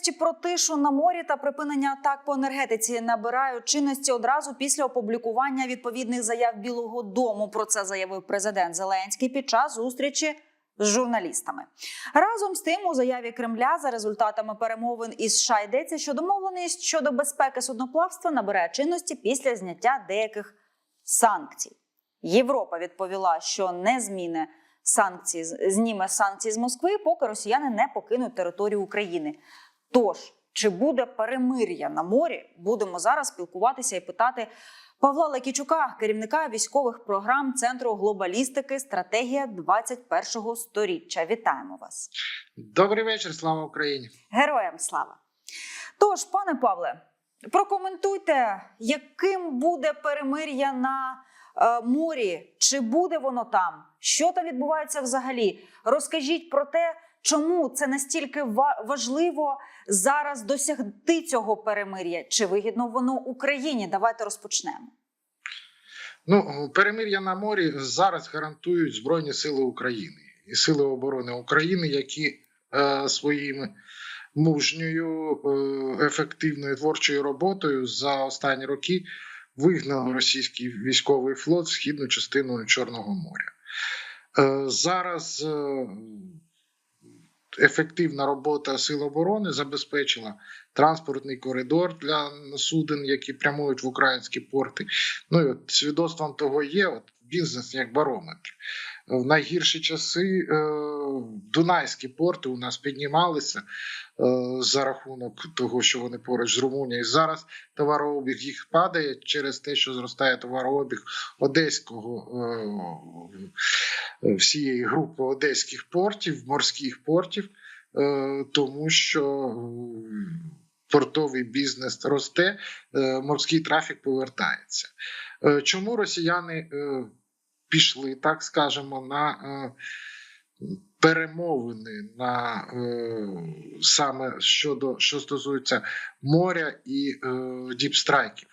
Відомості про тишу на морі та припинення атак по енергетиці набирають чинності одразу після опублікування відповідних заяв Білого Дому. Про це заявив президент Зеленський під час зустрічі з журналістами. Разом з тим, у заяві Кремля за результатами перемовин із США йдеться, що домовленість щодо безпеки судноплавства набере чинності після зняття деяких санкцій. Європа відповіла, що не зміни санкції зніме санкції з Москви, поки росіяни не покинуть територію України. Тож, чи буде перемир'я на морі? Будемо зараз спілкуватися і питати Павла Лекічука, керівника військових програм Центру глобалістики Стратегія 21-го сторіччя. Вітаємо вас, Добрий вечір, слава Україні. героям слава! Тож, пане Павле, прокоментуйте, яким буде перемир'я на е, морі, чи буде воно там? Що там відбувається взагалі? Розкажіть про те, чому це настільки важливо зараз досягти цього перемир'я? Чи вигідно воно Україні? Давайте розпочнемо. Ну, перемир'я на морі зараз гарантують Збройні Сили України і Сили оборони України, які е, своїми мужньою, е, ефективною творчою роботою за останні роки вигнали російський військовий флот в східну частину Чорного моря. Е, зараз е, ефективна робота Сил оборони забезпечила транспортний коридор для суден, які прямують в українські порти. Ну і от свідоцтвом того є от бізнес як барометр. В найгірші часи е, дунайські порти у нас піднімалися е, за рахунок того, що вони поруч з Румунією. Зараз товарообіг їх падає через те, що зростає товарообіг одеського е, всієї групи одеських портів, морських портів, тому що портовий бізнес росте, морський трафік повертається. Чому росіяни пішли, так скажемо, на е, перемовини на е, саме щодо що стосується моря і е, діпстрайків?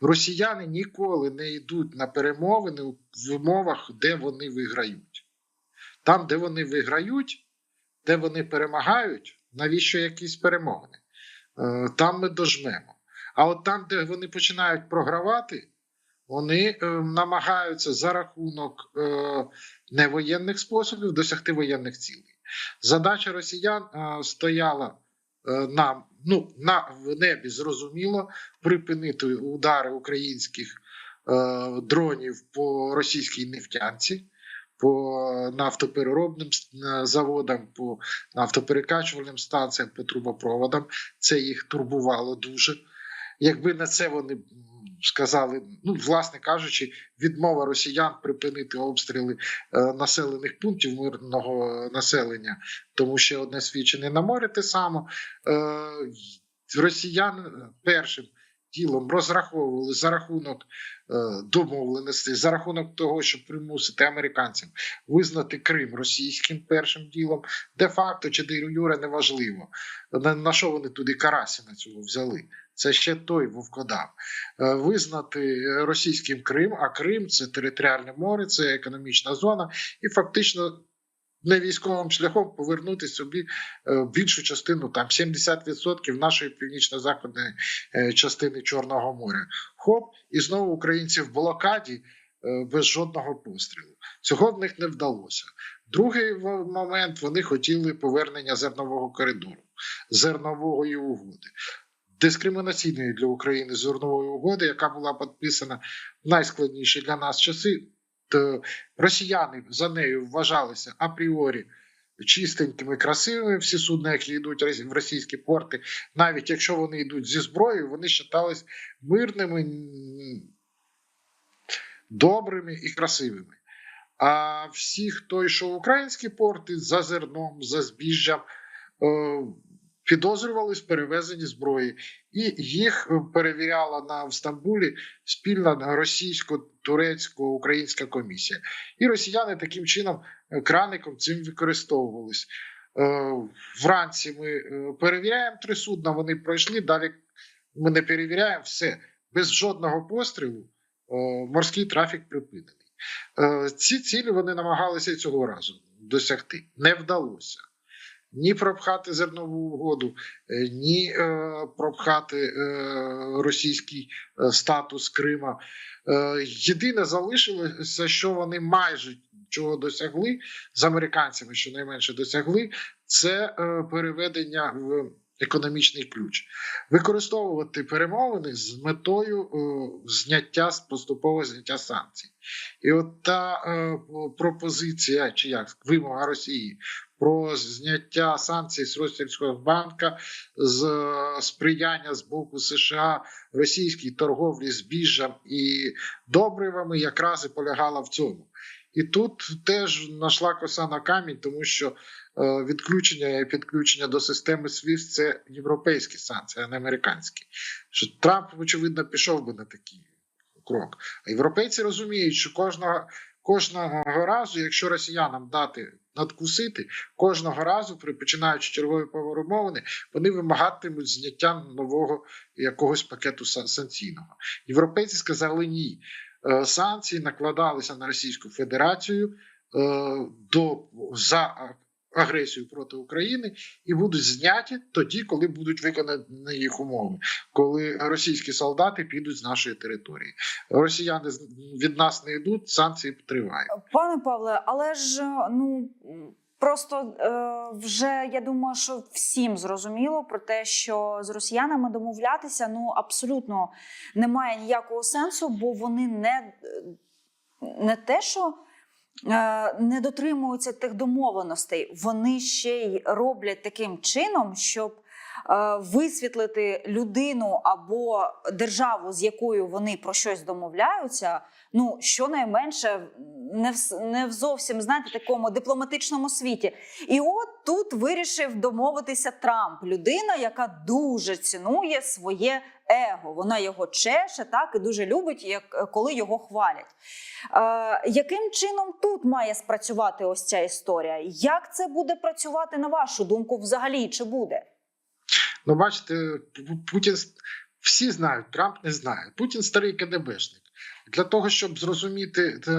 Росіяни ніколи не йдуть на перемовини в умовах, де вони виграють. Там, де вони виграють, де вони перемагають, навіщо якісь перемовини? Там ми дожмемо. А от там, де вони починають програвати, вони е, намагаються за рахунок е, невоєнних способів досягти воєнних цілей. Задача росіян е, стояла е, на, ну, на в небі, зрозуміло, припинити удари українських дронів по російській нефтянці. По нафтопереробним заводам, по нафтоперекачувальним станціям, по трубопроводам це їх турбувало дуже. Якби на це вони сказали, ну власне кажучи, відмова росіян припинити обстріли е, населених пунктів мирного населення, тому що одне свідчення на морі те саме. Е, росіяни першим ділом розраховували за рахунок е, домовленостей, за рахунок того, щоб примусити американців визнати Крим російським першим ділом, де-факто чи де юре неважливо. На що вони туди карасі на цього взяли? Це ще той вовкодав. Е, Визнати російським Крим, а Крим це територіальне море, це економічна зона, і фактично не військовим шляхом повернути собі е, більшу частину, там 70% нашої північно-західної е, частини Чорного моря. Хоп, і знову українці в блокаді без жодного пострілу. Цього в них не вдалося. Другий момент вони хотіли повернення зернового коридору, зернової угоди. Дискримінаційної для України зернової угоди, яка була підписана в найскладніші для нас часи, то росіяни за нею вважалися апріорі чистенькими, красивими. Всі судна, які йдуть в російські порти, навіть якщо вони йдуть зі зброєю, вони вважались мирними, добрими і красивими. А всі, хто йшов в українські порти за зерном, за збіжжям, е, підозрювались в перевезенні зброї, і їх е, перевіряла на в Стамбулі спільна російсько-турецько-українська комісія. І росіяни таким чином е, краником цим використовувались. Е, Вранці ми перевіряємо три судна, вони пройшли. Далі ми не перевіряємо все без жодного пострілу. Морський трафік припинений. Ці цілі вони намагалися цього разу досягти. Не вдалося. Ні пропхати зернову угоду, е, ні е, пропхати е, російський статус Крима. Єдине залишилося, що вони майже чого досягли з американцями, щонайменше досягли, це переведення в економічний ключ, використовувати перемовини з метою е, зняття поступового зняття санкцій. І от та е, пропозиція, чи як вимога Росії про зняття санкцій з Ростівського банка, з сприяння з боку США російській торговлі збіжжям і добривами, якраз і полягала в цьому. І тут теж знайшла коса на камінь, тому що е, відключення і підключення до системи SWIFT – це європейські санкції, а не американські. Що Трамп, очевидно, пішов би на такий крок. А європейці розуміють, що кожного, кожного разу, якщо росіянам дати надкусити, кожного разу, при починаючи чергові перемовини, вони вимагатимуть зняття нового якогось пакету сан- санкційного. Європейці сказали ні. Е, Санкції накладалися на Російську Федерацію е, до за агресію проти України і будуть зняті тоді, коли будуть виконані їх умови, коли російські солдати підуть з нашої території. Росіяни від нас не йдуть, санкції тривають. Пане Павле, але ж ну просто е, вже я думаю, що всім зрозуміло про те, що з росіянами домовлятися ну абсолютно немає ніякого сенсу, бо вони не, не те, що. е, Не дотримуються тих домовленостей, вони ще й роблять таким чином, щоб е, висвітлити людину або державу, з якою вони про щось домовляються, ну щонайменше не в не в зовсім знаєте такому дипломатичному світі. І от тут вирішив домовитися Трамп, людина, яка дуже цінує своє его. Вона його чеше, так і дуже любить, як коли його хвалять. Е, яким чином тут має спрацювати ось ця історія? Як це буде працювати на вашу думку, взагалі чи буде? Ну, бачите, Путін всі знають, Трамп не знає. Путін старий КДБшник. Для того, щоб зрозуміти, е,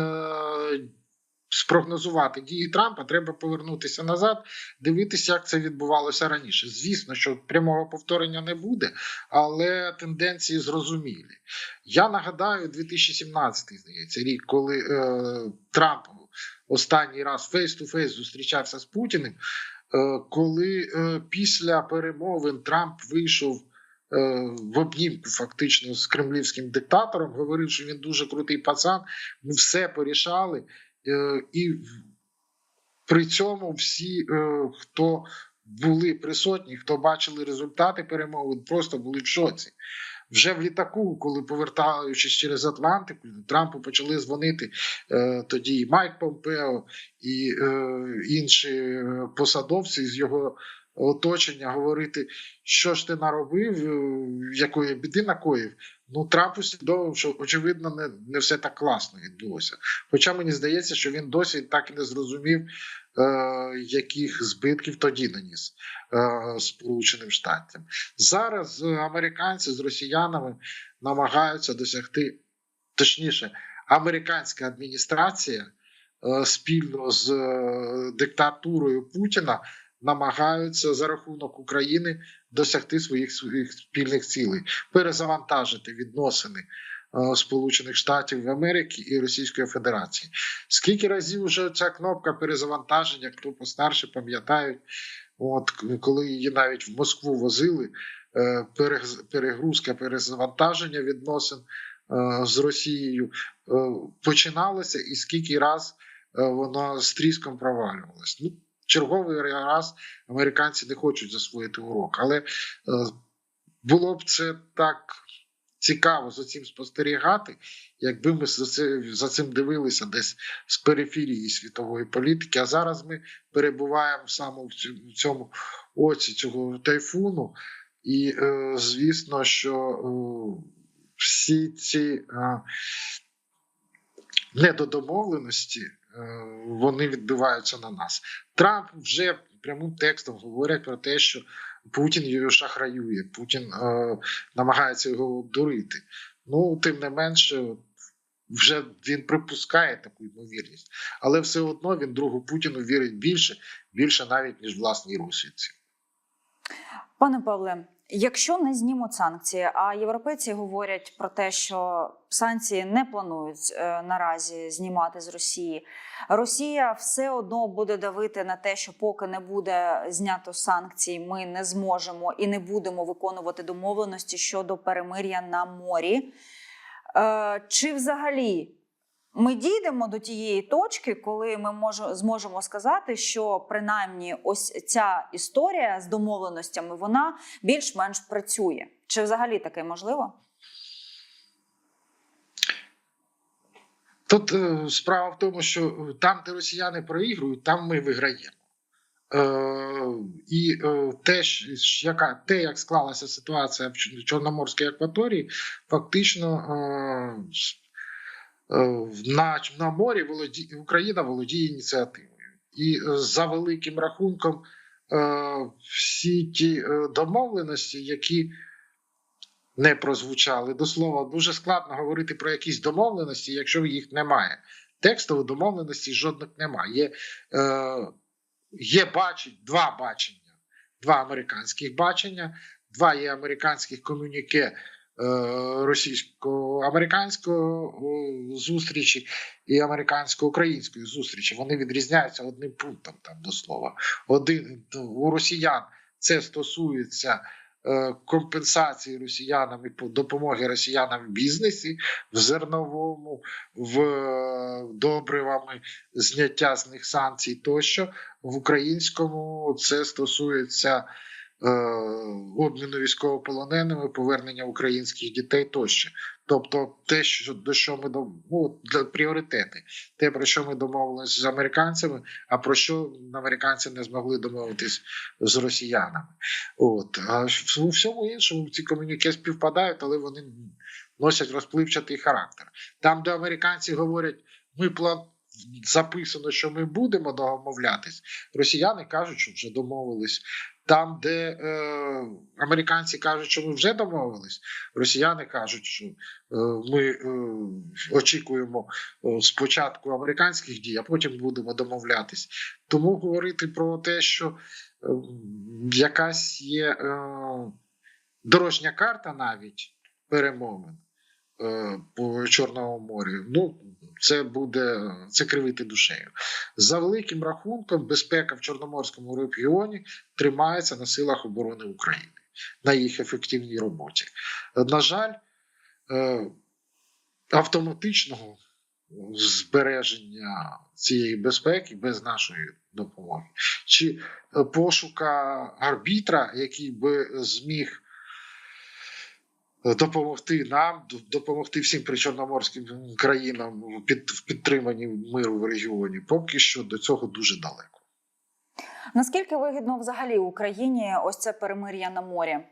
спрогнозувати дії Трампа, треба повернутися назад, дивитися, як це відбувалося раніше. Звісно, що прямого повторення не буде, але тенденції зрозумілі. Я нагадаю, 2017 здається рік, коли е, Трамп останній раз фейс-ту-фейс зустрічався з Путіним. Е, коли е, після перемовин Трамп вийшов в обнімку фактично з кремлівським диктатором, говорив, що він дуже крутий пацан, ми все порішали, е, і при цьому всі, е, хто були присутні, хто бачили результати перемовин, просто були в шоці. Вже в літаку, коли повертаючись через Атлантику, Трампу почали дзвонити е, тоді і Майк Помпео, і е, інші е, посадовці з його оточення говорити, що ж ти наробив, е, якої біди накоїв. Ну, Трамп усвідомив, що очевидно не, не все так класно відбулося. Хоча мені здається, що він досі так і не зрозумів, е, яких збитків тоді наніс е, Сполученим Штатам. Зараз е, американці з росіянами намагаються досягти, точніше, американська адміністрація е, спільно з е, диктатурою Путіна намагаються за рахунок України досягти своїх своїх спільних цілей, перезавантажити відносини е, Сполучених Штатів Америки і Російської Федерації. Скільки разів вже ця кнопка перезавантаження, хто постарше пам'ятають, от коли її навіть в Москву возили, е, перегрузка, перезавантаження відносин е, з Росією починалося, і скільки раз воно з тріском провалювалось. Ну, черговий раз американці не хочуть засвоїти урок, але е, було б це так цікаво за цим спостерігати, якби ми за, цим дивилися десь з периферії світової політики. А зараз ми перебуваємо саме в цьому, оці цього тайфуну, і е, звісно, що е, всі ці недодомовленості вони відбиваються на нас. Трамп вже прямим текстом говорять про те, що Путін його шахраює, Путін е, намагається його дурити. Ну, тим не менше, вже він припускає таку ймовірність, але все одно він другу Путіну вірить більше, більше навіть ніж власній розвідці. Пане Павле, якщо не знімуть санкції, а європейці говорять про те, що санкції не планують е, наразі знімати з Росії, Росія все одно буде давити на те, що поки не буде знято санкцій, ми не зможемо і не будемо виконувати домовленості щодо перемир'я на морі. Е, Чи взагалі ми дійдемо до тієї точки, коли ми може, зможемо сказати, що принаймні ось ця історія з домовленостями вона більш-менш працює? Чи взагалі таке можливо? Тут е, справа в тому, що там, де росіяни проігрують, там ми виграємо. Е, і е, те, яка, те, як склалася ситуація в Чорноморській акваторії, фактично на, на морі володі, Україна володіє ініціативою. І е, за великим рахунком е, всі ті е, домовленості, які не прозвучали. До слова, дуже складно говорити про якісь домовленості, якщо їх немає. Текстової домовленості жодних немає. Є, е, є бачень, два бачення, два американських бачення, два є американських комюніке е, російсько-американського о, зустрічі і американсько-української зустрічі. Вони відрізняються одним пунктом там до слова. Один у росіян це стосується е, компенсації росіянам і по- допомоги росіянам в бізнесі, в зерновому, в е, добривами, зняття з них санкцій тощо. В українському це стосується е, обміну військовополоненими, повернення українських дітей тощо. Тобто, те, що до що ми ну, для пріоритети, те про що ми домовилися з американцями, а про що американці не змогли домовитись з росіянами. От а у всьому іншому ці комюніке співпадають, але вони носять розпливчатий характер. Там, де американці говорять, ми план записано, що ми будемо домовлятись, росіяни кажуть, що вже домовились. Там, де е, американці кажуть, що ми вже домовились, росіяни кажуть, що е, ми е, очікуємо е, спочатку американських дій, а потім будемо домовлятись. Тому говорити про те, що е, якась є е, дорожня карта навіть перемовин по Чорному морю. Ну, це буде це кривити душею. За великим рахунком, безпека в Чорноморському регіоні тримається на силах оборони України на їх ефективній роботі. Е, На жаль, е, автоматичного збереження цієї безпеки без нашої допомоги, чи е, пошука арбітра, який би зміг допомогти нам, допомогти всім причорноморським країнам під, в підтриманні миру в регіоні, поки що до цього дуже далеко. Наскільки вигідно взагалі Україні ось це перемир'я на морі? Е,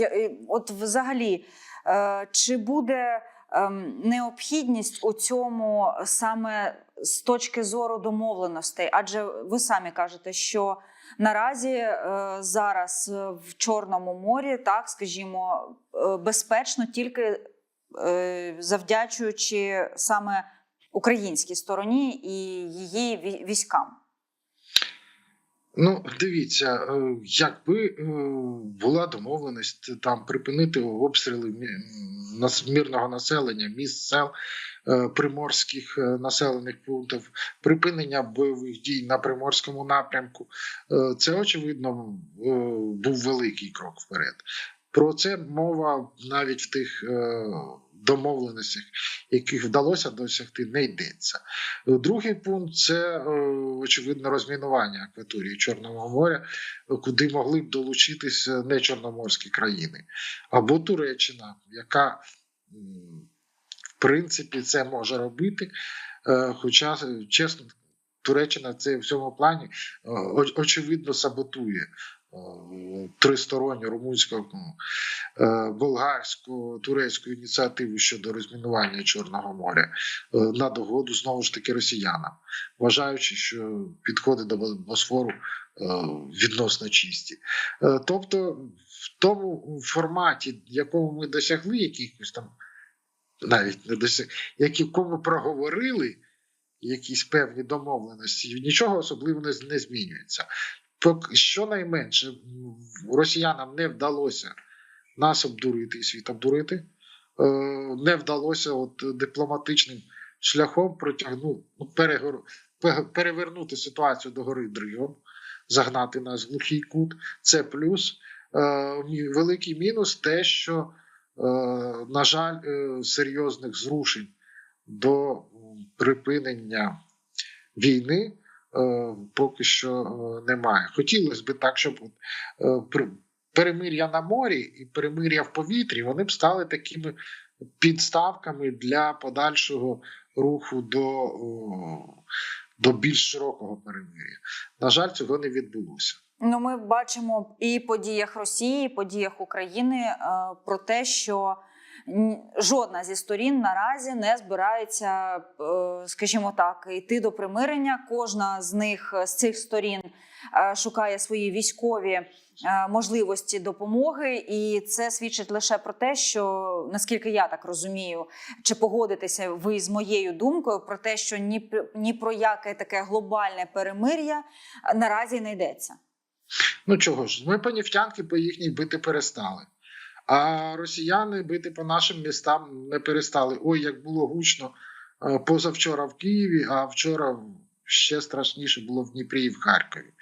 е, от взагалі, е, чи буде ем, необхідність у цьому саме з точки зору домовленостей? Адже ви самі кажете, що наразі е, зараз е, в Чорному морі, так скажімо, е, безпечно тільки завдячуючи саме українській стороні і її вій- військам. Ну, дивіться, е, якби е, була домовленість там припинити обстріли мирного населення, міст сел, е, приморських е, населених пунктів, припинення бойових дій на приморському напрямку, е, це очевидно е, був великий крок вперед. Про це мова навіть в тих е, домовленостях, яких вдалося досягти, не йдеться. Другий пункт це е, очевидно розмінування акваторії Чорного моря, куди могли б долучитися не чорноморські країни, або Туреччина, яка в принципі це може робити. Е, Хоча, чесно, Туреччина це в цьому плані е, очевидно саботує тристоронню румунсько е, болгарсько турецьку ініціативу щодо розмінування Чорного моря е, на догоду знову ж таки росіянам, вважаючи, що підходи до Босфору е, відносно чисті. Тобто, в тому форматі, якому ми досягли якихось там навіть не досяг, які кому проговорили якісь певні домовленості, нічого особливо не змінюється. Щонайменше росіянам не вдалося нас обдурити і світ обдурити, е, не вдалося от дипломатичним шляхом протягнути ну, перевернути ситуацію до гори дригом, загнати нас в глухий кут. Це плюс. Е, великий мінус те, що, е, на жаль, серйозних зрушень до припинення війни поки що е, немає. Хотілося б так, щоб е, перемир'я на морі і перемир'я в повітрі вони б стали такими підставками для подальшого руху до, до більш широкого перемир'я. На жаль, цього не відбулося. Ну, ми бачимо і подіях Росії, і подіях України е, про те, що жодна зі сторін наразі не збирається, е, скажімо так, йти до примирення. Кожна з них з цих сторін е, шукає свої військові е, можливості допомоги, і це свідчить лише про те, що наскільки я так розумію, чи погодитеся ви з моєю думкою про те, що ні, ні про яке таке глобальне перемир'я е, наразі не йдеться. Ну чого ж, ми по нефтянки по їхній бити перестали. А росіяни бити по нашим містам не перестали. Ой, як було гучно е, позавчора в Києві, а вчора ще страшніше було в Дніпрі і в Харкові.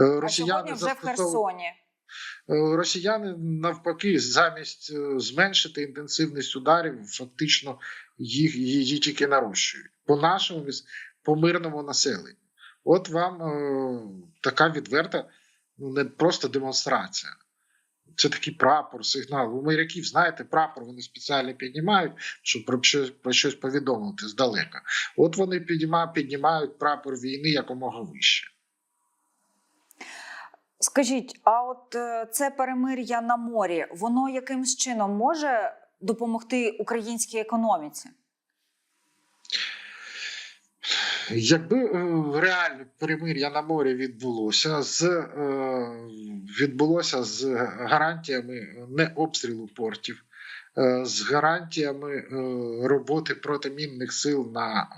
Е, А сьогодні вже в Херсоні. Е, Росіяни навпаки, замість зменшити інтенсивність ударів, фактично їх її тільки нарощують по нашому по мирному населенню. От вам е, така відверта, ну не просто демонстрація. Це такий прапор, сигнал. У моряків, знаєте, прапор вони спеціально піднімають, щоб про щось, про щось повідомити здалека. От вони піднімають, піднімають прапор війни якомога вище. Скажіть, а от е, це перемир'я на морі, воно якимсь чином може допомогти українській економіці? Якби е, реальне перемир'я на морі відбулося з е, відбулося з гарантіями не обстрілу портів, е, з гарантіями роботи протимінних сил на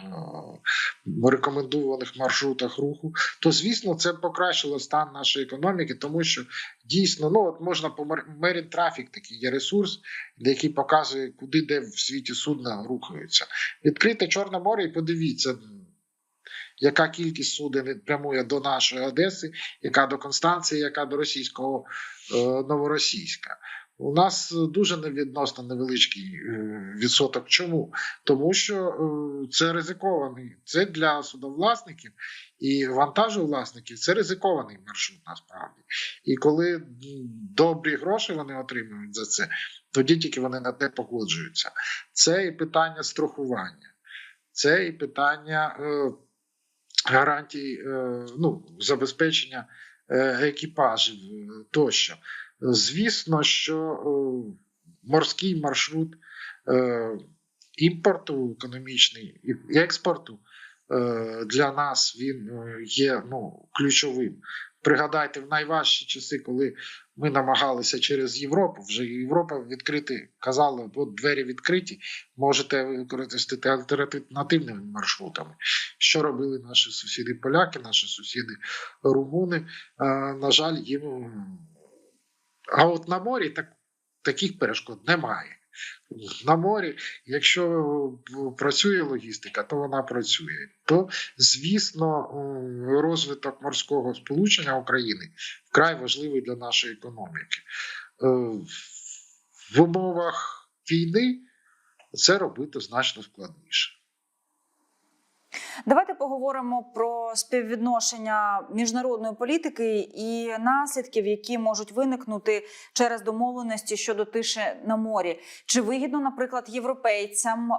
рекомендованих маршрутах руху, то звісно це покращило стан нашої економіки, тому що дійсно ну от можна по Marine Traffic такий є ресурс, який показує, куди де в світі судна рухаються. Відкрите Чорне море і подивіться яка кількість суден прямує до нашої Одеси, яка до Констанції, яка до російського е, новоросійська. У нас дуже невідносно невеличкий е, відсоток. Чому? Тому що е, це ризикований. Це для судовласників і вантажовласників це ризикований маршрут насправді. І коли добрі гроші вони отримують за це, тоді тільки вони на те погоджуються. Це і питання страхування, це і питання. Гарантій е, ну, забезпечення е, екіпажів е, тощо. Звісно, що морський маршрут імпорту економічний і експорту для нас він є ну, ключовим. Пригадайте, в найважчі часи, коли ми намагалися через Європу, вже Європа відкрити, казала, от двері відкриті, можете використати альтернативними маршрутами. Що робили наші сусіди поляки, наші сусіди румуни? На жаль, їм. А от на морі так, таких перешкод немає. На морі, якщо працює логістика, то вона працює. То, звісно, розвиток морського сполучення України вкрай важливий для нашої економіки. Е, В умовах війни це робити значно складніше. Давайте поговоримо про співвідношення міжнародної політики і наслідків, які можуть виникнути через домовленості щодо тиші на морі. Чи вигідно, наприклад, європейцям, е,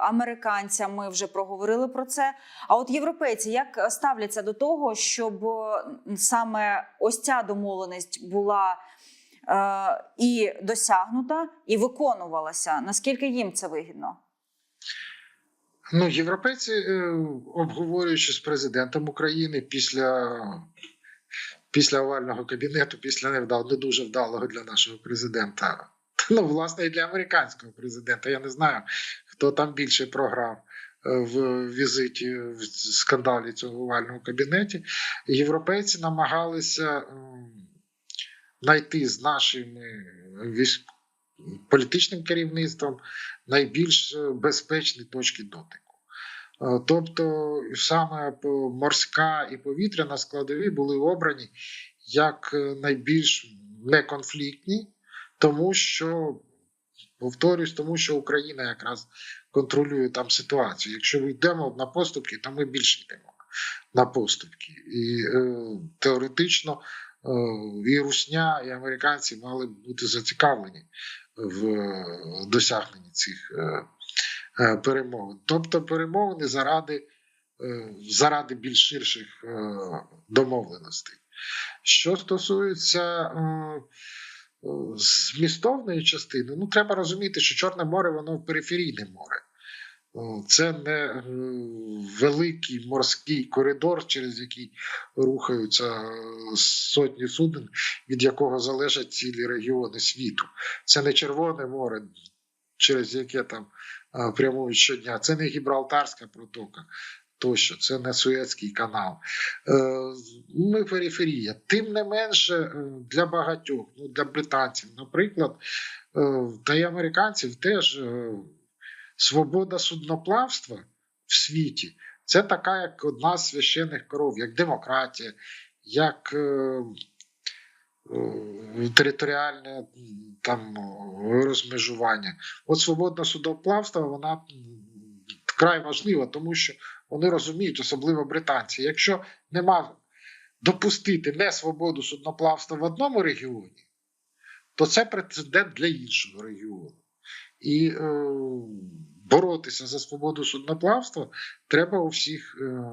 американцям? Ми вже проговорили про це. А от європейці як ставляться до того, щоб е, саме ось ця домовленість була е, і досягнута, і виконувалася? Наскільки їм це вигідно? Ну, європейці, е, обговорюючи з президентом України після після овального кабінету, після невдал, не дуже вдалого для нашого президента Ну, власне, і для американського президента. Я не знаю, хто там більше програв е, в візиті в скандалі цього овальному кабінеті. Європейці намагалися знайти з нашими. Політичним керівництвом найбільш е, безпечні точки дотику. Е, Тобто саме морська і повітряна складові були обрані як е, найбільш неконфліктні, тому що, повторюсь, тому що Україна якраз контролює там ситуацію. Якщо ми йдемо на поступки, то ми більше йдемо на поступки. І е, теоретично і Русня, і американці мали бути зацікавлені в досягненні цих е, е, перемовин. Тобто перемовини заради, е, заради більш ширших домовленостей. Що стосується змістовної частини, ну треба розуміти, що Чорне море воно периферійне море. Це не великий морський коридор, через який рухаються е, сотні суден, від якого залежать цілі регіони світу. Це не Червоне море, через яке там е, прямують щодня. Це не Гібралтарська протока. Тощо, це не Суецький канал. Е, Ми периферія. Тим не менше, для багатьох, ну для британців, наприклад, та й американців теж свобода судноплавства в світі це така, як одна з священних коров, як демократія, як е, е, територіальне там розмежування. От свободне судноплавство, вона вкрай важлива, тому що вони розуміють, особливо британці, якщо нема допустити не свободу судноплавства в одному регіоні, то це прецедент для іншого регіону. І е, боротися за свободу судноплавства треба у всіх, е,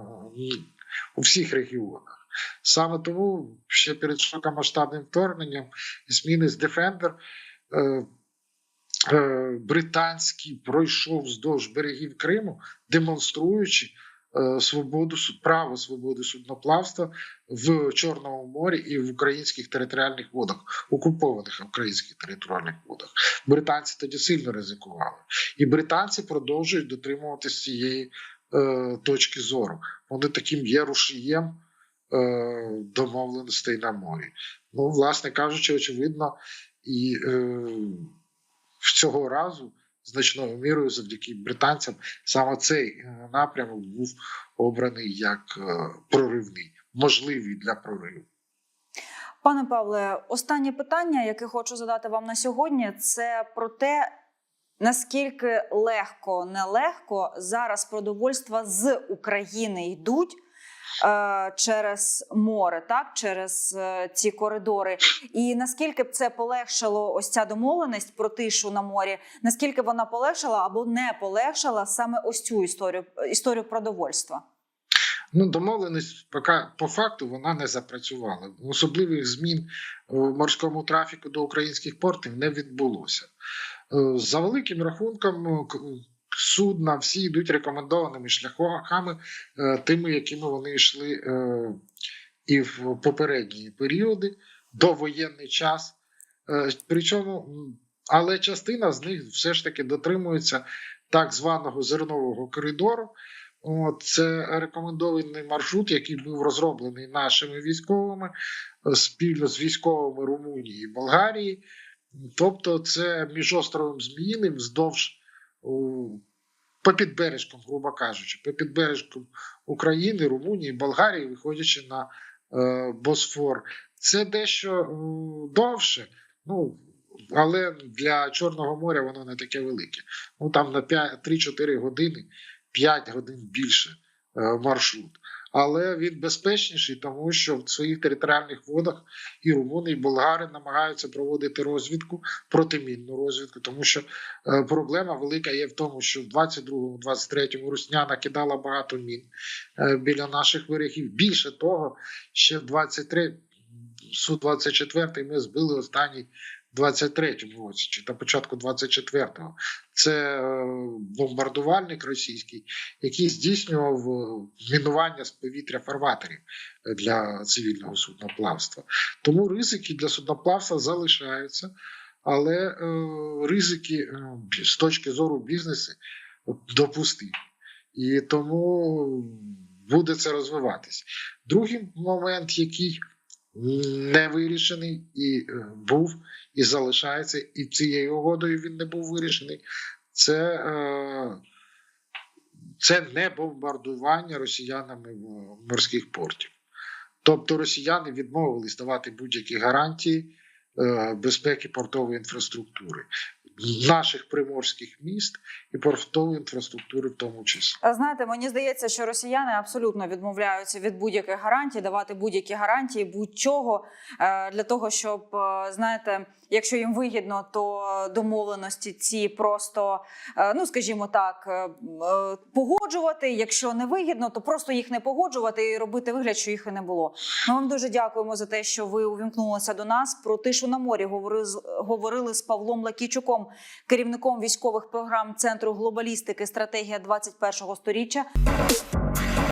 у всіх регіонах. Саме тому ще перед широкомасштабним вторгненням зміни з е, британський пройшов вздовж берегів Криму, демонструючи свободу суд- право свободи судноплавства в Чорному морі і в українських територіальних водах, окупованих українських територіальних водах. Британці тоді сильно ризикували, і британці продовжують дотримуватися цієї е, точки зору. Вони таким є рушієм е, домовленостей на морі. Ну, власне кажучи, очевидно, і е, цього разу значною мірою завдяки британцям саме цей е, напрямок був обраний як е, проривний, можливий для прориву. Пане Павле, останнє питання, яке хочу задати вам на сьогодні, це про те, наскільки легко, нелегко зараз продовольства з України йдуть. Е, Через море, так через е, ці коридори, і наскільки б це полегшило ось ця домовленість про тишу на морі? Наскільки вона полегшила або не полегшила саме ось цю історію історію продовольства? Ну, домовленість поки по факту вона не запрацювала. Особливих змін в морському трафіку до українських портів не відбулося. Е, За великим рахунком, судна всі йдуть рекомендованими шляхами, е, тими, якими вони йшли е, і в попередні періоди, довоєнний час. Е, Причому, але частина з них все ж таки дотримується так званого зернового коридору. Це рекомендований маршрут, який був розроблений нашими військовими спільно з військовими Румунії і Болгарії. Тобто, це між островом Зміїним вздовж по підбережкам, грубо кажучи, по підбережкам України, Румунії, Болгарії, виходячи на е, Босфор. Це дещо е, довше, ну але для Чорного моря воно не таке велике. Ну там на 5 3-4 години. 5 годин більше е, маршрут. Але він безпечніший, тому що в своїх територіальних водах і румуни, і болгари намагаються проводити розвідку, протимінну розвідку, тому що е, проблема велика є в тому, що в 22-му, 23-му Русня накидала багато мін е, біля наших берегів. Більше того, ще в 23 Су-24 ми збили останній 23-му році, чи на початку 24-го. Це е, бомбардувальник російський, який здійснював е, мінування з повітря фарватерів е, для цивільного судноплавства. Тому ризики для судноплавства залишаються. але ризики з точки зору бізнесу допустимі. І тому буде це розвиватись. Другий момент, який не вирішений, і е, був, і залишається, і цією угодою він не був вирішений. Це, е, це не бомбардування росіянами морських портів. Тобто росіяни відмовились давати будь-які гарантії безпеки портової інфраструктури наших приморських міст і портової інфраструктури, в тому числі. Знаєте, мені здається, що росіяни абсолютно відмовляються від будь-яких гарантій, давати будь-які гарантії, будь-чого е, для того, щоб е, знаєте, якщо їм вигідно, то домовленості ці просто, е, ну скажімо так, е, е, погоджувати. Якщо не вигідно, то просто їх не погоджувати і робити вигляд, що їх і не було. Ми вам дуже дякуємо за те, що ви увімкнулися до нас. Про тишу на морі говорили, з- Павлом Лакійчуком, керівником військових програм Центру глобалістики стратегія 21-го сторіччя.